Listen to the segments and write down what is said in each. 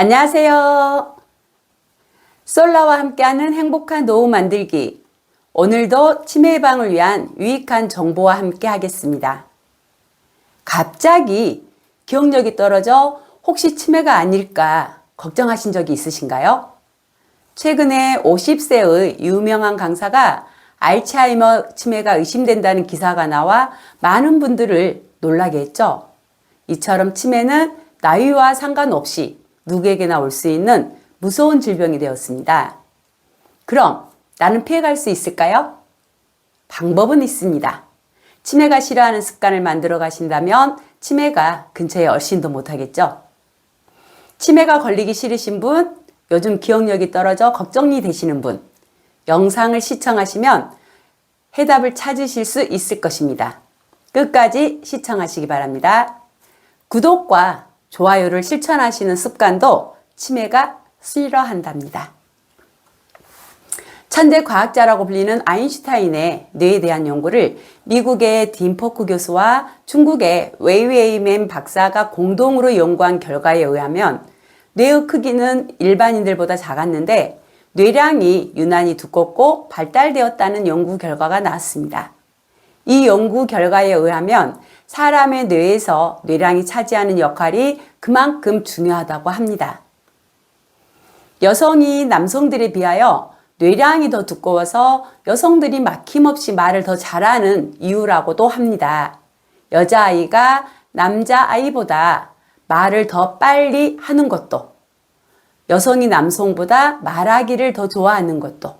안녕하세요. 솔라와 함께하는 행복한 노후 만들기. 오늘도 치매 예방을 위한 유익한 정보와 함께 하겠습니다. 갑자기 기억력이 떨어져 혹시 치매가 아닐까 걱정하신 적이 있으신가요? 최근에 50세의 유명한 강사가 알츠하이머 치매가 의심된다는 기사가 나와 많은 분들을 놀라게 했죠. 이처럼 치매는 나이와 상관없이 누구에게나 올 수 있는 무서운 질병이 되었습니다. 그럼 나는 피해갈 수 있을까요? 방법은 있습니다. 치매가 싫어하는 습관을 만들어 가신다면 치매가 근처에 얼씬도 못하겠죠. 치매가 걸리기 싫으신 분, 요즘 기억력이 떨어져 걱정이 되시는 분, 영상을 시청하시면 해답을 찾으실 수 있을 것입니다. 끝까지 시청하시기 바랍니다. 구독과 좋아요를 실천하시는 습관도 치매가 싫어한답니다. 천재 과학자라고 불리는 아인슈타인의 뇌에 대한 연구를 미국의 딘포크 교수와 중국의 웨이웨이맨 박사가 공동으로 연구한 결과에 의하면 뇌의 크기는 일반인들보다 작았는데 뇌량이 유난히 두껍고 발달되었다는 연구 결과가 나왔습니다. 이 연구 결과에 의하면 사람의 뇌에서 뇌량이 차지하는 역할이 그만큼 중요하다고 합니다. 여성이 남성들에 비하여 뇌량이 더 두꺼워서 여성들이 막힘없이 말을 더 잘하는 이유라고도 합니다. 여자아이가 남자아이보다 말을 더 빨리 하는 것도, 여성이 남성보다 말하기를 더 좋아하는 것도,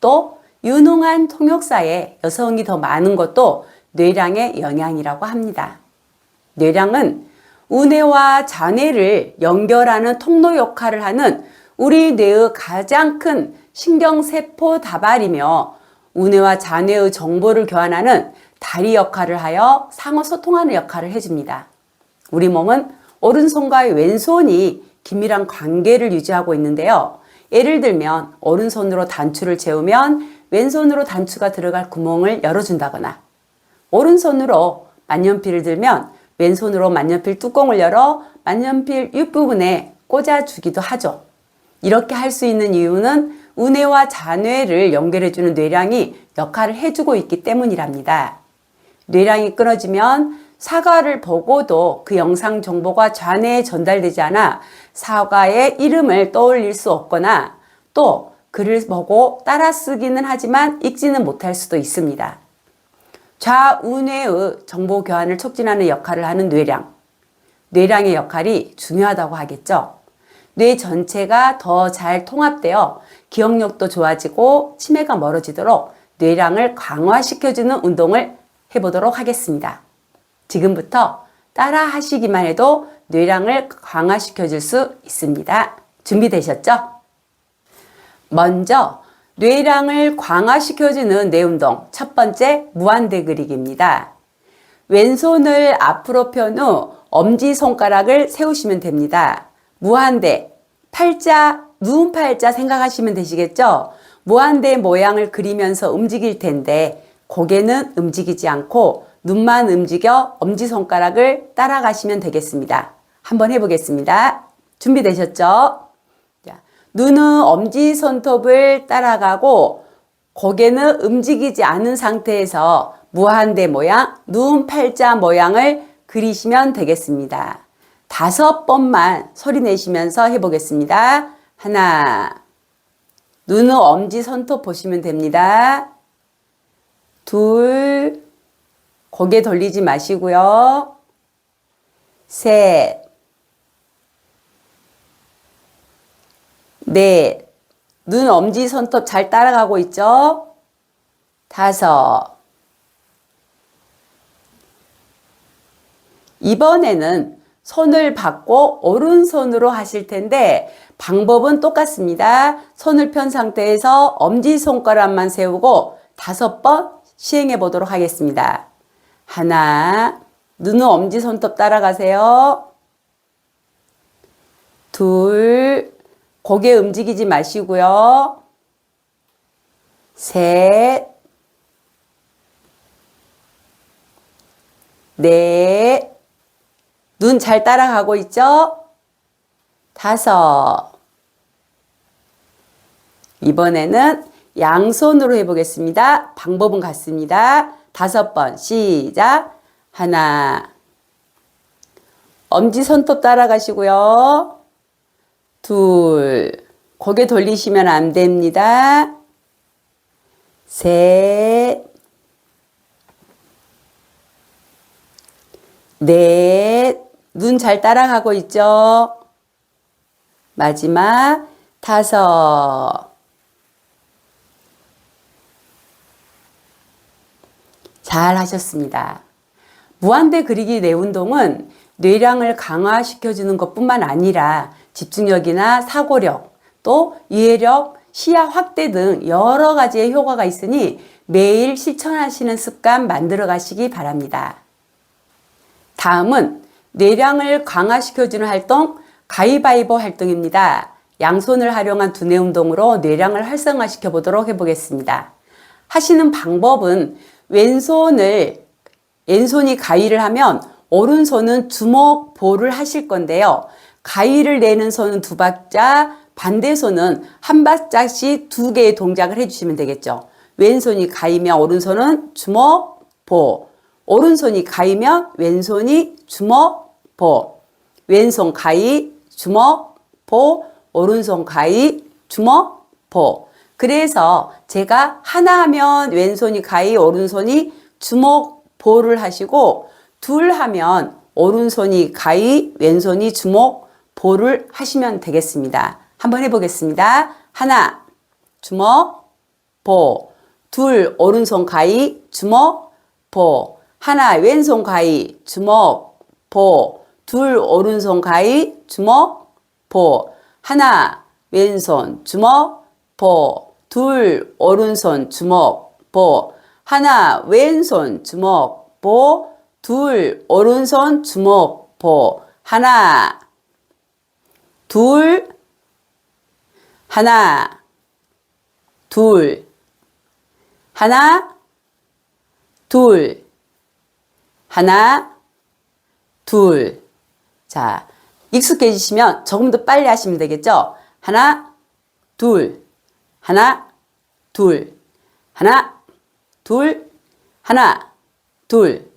또 유능한 통역사에 여성이 더 많은 것도 뇌량의 영향이라고 합니다. 뇌량은 우뇌와 잔뇌를 연결하는 통로 역할을 하는 우리 뇌의 가장 큰 신경세포 다발이며 우뇌와 잔뇌의 정보를 교환하는 다리 역할을 하여 상호 소통하는 역할을 해줍니다. 우리 몸은 오른손과 왼손이 긴밀한 관계를 유지하고 있는데요. 예를 들면 오른손으로 단추를 채우면 왼손으로 단추가 들어갈 구멍을 열어준다거나 오른손으로 만년필을 들면 왼손으로 만년필 뚜껑을 열어 만년필 윗부분에 꽂아주기도 하죠. 이렇게 할 수 있는 이유는 우뇌와 잔뇌를 연결해주는 뇌량이 역할을 해주고 있기 때문이랍니다. 뇌량이 끊어지면 사과를 보고도 그 영상 정보가 잔뇌에 전달되지 않아 사과의 이름을 떠올릴 수 없거나 또 글을 보고 따라 쓰기는 하지만 읽지는 못할 수도 있습니다. 좌우뇌의 정보 교환을 촉진하는 역할을 하는 뇌량. 뇌량의 역할이 중요하다고 하겠죠. 뇌 전체가 더 잘 통합되어 기억력도 좋아지고 치매가 멀어지도록 뇌량을 강화시켜주는 운동을 해보도록 하겠습니다. 지금부터 따라 하시기만 해도 뇌량을 강화시켜 줄 수 있습니다. 준비되셨죠? 먼저 뇌량을 강화시켜주는 뇌운동 첫 번째 무한대 그리기입니다. 왼손을 앞으로 편 후 엄지손가락을 세우시면 됩니다. 무한대, 팔자, 누운 팔자 생각하시면 되시겠죠? 무한대 모양을 그리면서 움직일 텐데 고개는 움직이지 않고 눈만 움직여 엄지손가락을 따라가시면 되겠습니다. 한번 해보겠습니다. 준비되셨죠? 자, 눈은 엄지 손톱을 따라가고 고개는 움직이지 않은 상태에서 무한대 모양, 눈 팔자 모양을 그리시면 되겠습니다. 다섯 번만 소리 내시면서 해보겠습니다. 하나, 눈은 엄지 손톱 보시면 됩니다. 둘, 고개 돌리지 마시고요. 셋, 넷, 눈 엄지 손톱 잘 따라가고 있죠? 다섯, 이번에는 손을 받고 오른손으로 하실 텐데 방법은 똑같습니다. 손을 편 상태에서 엄지손가락만 세우고 다섯 번 시행해 보도록 하겠습니다. 하나, 눈은 엄지손톱 따라가세요. 둘, 고개 움직이지 마시고요. 셋, 넷, 눈 잘 따라가고 있죠? 다섯. 이번에는 양손으로 해보겠습니다. 방법은 같습니다. 다섯 번 시작. 하나. 엄지 손톱 따라가시고요. 둘. 고개 돌리시면 안 됩니다. 셋. 넷. 눈 잘 따라가고 있죠? 마지막 다섯. 잘 하셨습니다. 무한대 그리기 내 운동은 뇌량을 강화시켜주는 것 뿐만 아니라 집중력이나 사고력, 또 이해력, 시야 확대 등 여러 가지의 효과가 있으니 매일 실천하시는 습관 만들어 가시기 바랍니다. 다음은 뇌량을 강화시켜주는 활동 가위바위보 활동입니다. 양손을 활용한 두뇌 운동으로 뇌량을 활성화시켜 보도록 해보겠습니다. 하시는 방법은 왼손을 왼손이 가위를 하면 오른손은 주먹 보를 하실 건데요. 가위를 내는 손은 두 박자, 반대 손은 한 박자씩 두 개의 동작을 해주시면 되겠죠. 왼손이 가위면 오른손은 주먹 보, 오른손이 가위면 왼손이 주먹 보, 왼손 가위 주먹 보, 오른손 가위 주먹 보. 그래서 제가 하나 하면 왼손이 가위, 오른손이 주먹 보를 하시고 둘 하면 오른손이 가위, 왼손이 주먹 보를 하시면 되겠습니다. 한번 해보겠습니다. 하나, 주먹, 보. 둘, 오른손 가위, 주먹, 보. 하나, 왼손 가위, 주먹, 보. 둘, 오른손 가위, 주먹, 보. 하나, 왼손, 주먹, 보. 둘, 오른손, 주먹, 보. 하나, 왼손, 주먹, 보. 둘, 오른손, 주먹, 보. 하나, 둘, 하나, 둘, 하나, 둘, 하나, 둘. 자, 익숙해지시면 조금 더 빨리 하시면 되겠죠? 하나, 둘, 하나, 둘, 하나, 둘, 하나, 둘,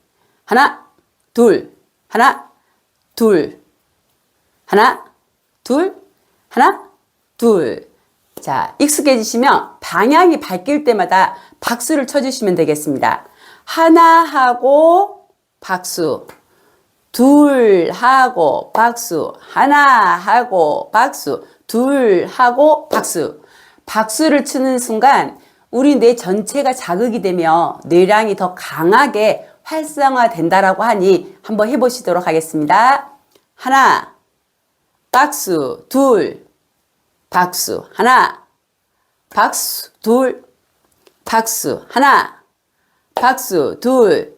하나, 둘, 하나, 둘, 하나, 둘, 하나, 둘. 자, 익숙해지시면 방향이 바뀔 때마다 박수를 쳐주시면 되겠습니다. 하나 하고 박수. 둘 하고 박수. 하나 하고 박수. 둘 하고 박수. 박수를 치는 순간 우리 뇌 전체가 자극이 되며 뇌량이 더 강하게 활성화된다라고 하니 한번 해보시도록 하겠습니다. 하나, 박수, 둘, 박수, 하나, 박수, 둘, 박수, 하나, 박수, 둘,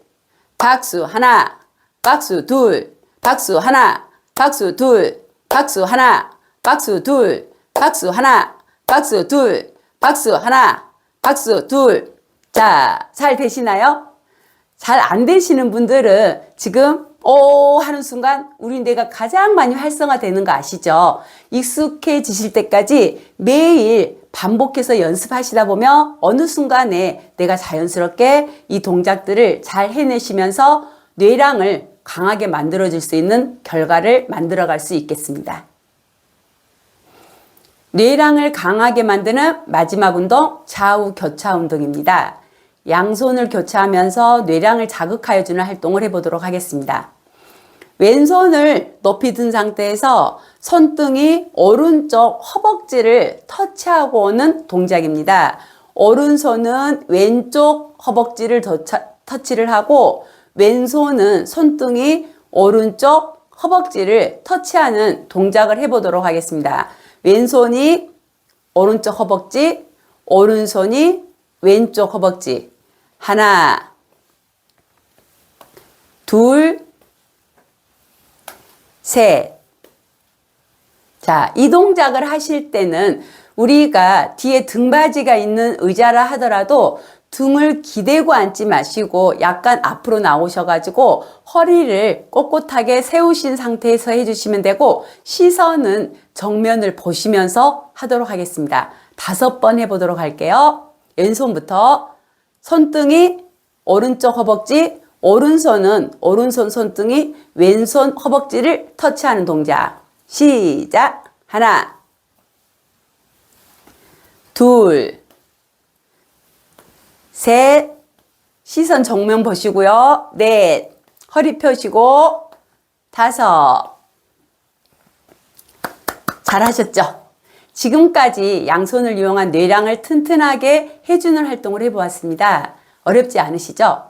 박수, 하나, 박수, 둘, 박수, 하나, 박수, 둘, 박수, 하나, 박수, 둘, 박수, 하나, 박수, 둘, 박수, 하나, 박수, 둘. 자, 잘 되시나요? 잘 안 되시는 분들은 지금 오 하는 순간 우리 뇌가 가장 많이 활성화되는 거 아시죠? 익숙해지실 때까지 매일 반복해서 연습하시다 보면 어느 순간에 내가 자연스럽게 이 동작들을 잘 해내시면서 뇌량을 강하게 만들어줄 수 있는 결과를 만들어갈 수 있겠습니다. 뇌량을 강하게 만드는 마지막 운동 좌우 교차 운동입니다. 양손을 교차하면서 뇌량을 자극하여 주는 활동을 해보도록 하겠습니다. 왼손을 높이 든 상태에서 손등이 오른쪽 허벅지를 터치하고 오는 동작입니다. 오른손은 왼쪽 허벅지를 터치를 하고 왼손은 손등이 오른쪽 허벅지를 터치하는 동작을 해보도록 하겠습니다. 왼손이 오른쪽 허벅지, 오른손이 왼쪽 허벅지. 하나, 둘, 셋. 자, 이 동작을 하실 때는 우리가 뒤에 등받이가 있는 의자라 하더라도 등을 기대고 앉지 마시고 약간 앞으로 나오셔가지고 허리를 꼿꼿하게 세우신 상태에서 해주시면 되고 시선은 정면을 보시면서 하도록 하겠습니다. 다섯 번 해보도록 할게요. 왼손부터 손등이 오른쪽 허벅지, 오른손은 오른손 손등이 왼손 허벅지를 터치하는 동작. 시작. 하나, 둘, 셋, 시선 정면 보시고요. 넷, 허리 펴시고, 다섯. 잘하셨죠? 지금까지 양손을 이용한 뇌량을 튼튼하게 해주는 활동을 해보았습니다. 어렵지 않으시죠?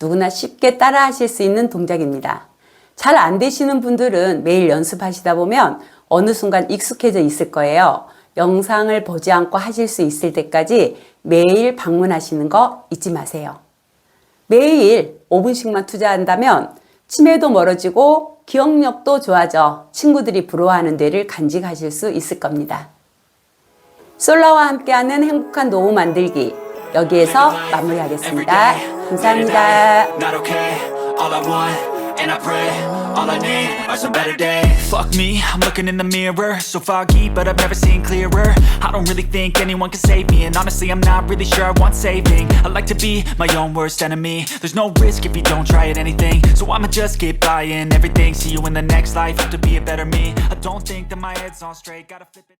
누구나 쉽게 따라 하실 수 있는 동작입니다. 잘 안 되시는 분들은 매일 연습하시다 보면 어느 순간 익숙해져 있을 거예요. 영상을 보지 않고 하실 수 있을 때까지 매일 방문하시는 거 잊지 마세요. 매일 5분씩만 투자한다면 치매도 멀어지고 기억력도 좋아져 친구들이 부러워하는 뇌를 간직하실 수 있을 겁니다. 솔라와 함께하는 행복한 노후 만들기 여기에서 마무리하겠습니다. 감사합니다. Not okay, all I want, and I pray, all I need are some better days. Fuck me, I'm looking in the mirror, so foggy, but I've never seen clearer. I don't really think anyone can save me, and honestly, I'm not really sure I want saving. I like to be my own worst enemy. There's no risk if you don't try at anything, so I'ma just keep buying everything. See you in the next life, have to be a better me. I don't think that my head's on straight, gotta flip it.